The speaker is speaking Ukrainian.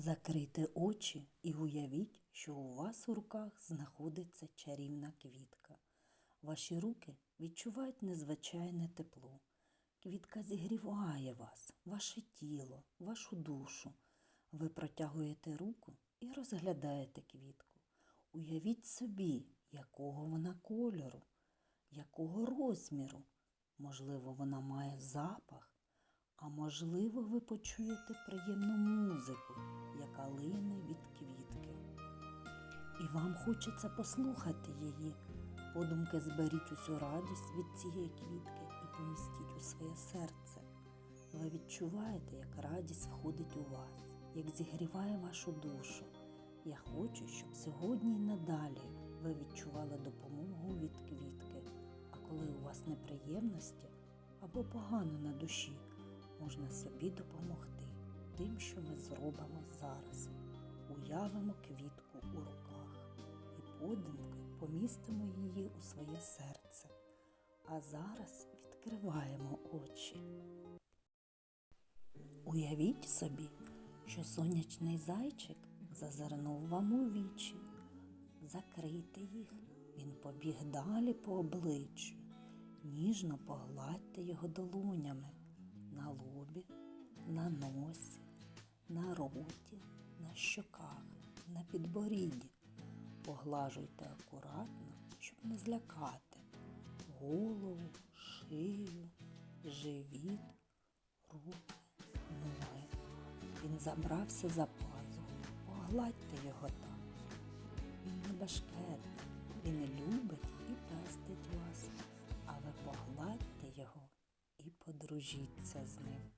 Закрийте очі і уявіть, що у вас у руках знаходиться чарівна квітка. Ваші руки відчувають незвичайне тепло. Квітка зігріває вас, ваше тіло, вашу душу. Ви протягуєте руку і розглядаєте квітку. Уявіть собі, якого вона кольору, якого розміру. Можливо, вона має запах, можливо, ви почуєте приємну музику, яка лине від квітки. І вам хочеться послухати її. Подумки зберіть усю радість від цієї квітки і помістіть у своє серце. Ви відчуваєте, як радість входить у вас, як зігріває вашу душу. Я хочу, щоб сьогодні і надалі ви відчували допомогу від квітки. А коли у вас неприємності або погано на душі, можна собі допомогти тим, що ми зробимо зараз. Уявимо квітку у руках і подумки помістимо її у своє серце. А зараз відкриваємо очі. Уявіть собі, що сонячний зайчик зазирнув вам у вічі. Закрийте їх, він побіг далі по обличчю. Ніжно погладьте його долонями на лобі, на носі, на роті, на щоках, на підборідді. Поглажуйте акуратно, щоб не злякати голову, шию, живіт, руки, ноги. Він забрався за пазуху. Погладьте його там. Він не башкетник, він любить подружіться з ним.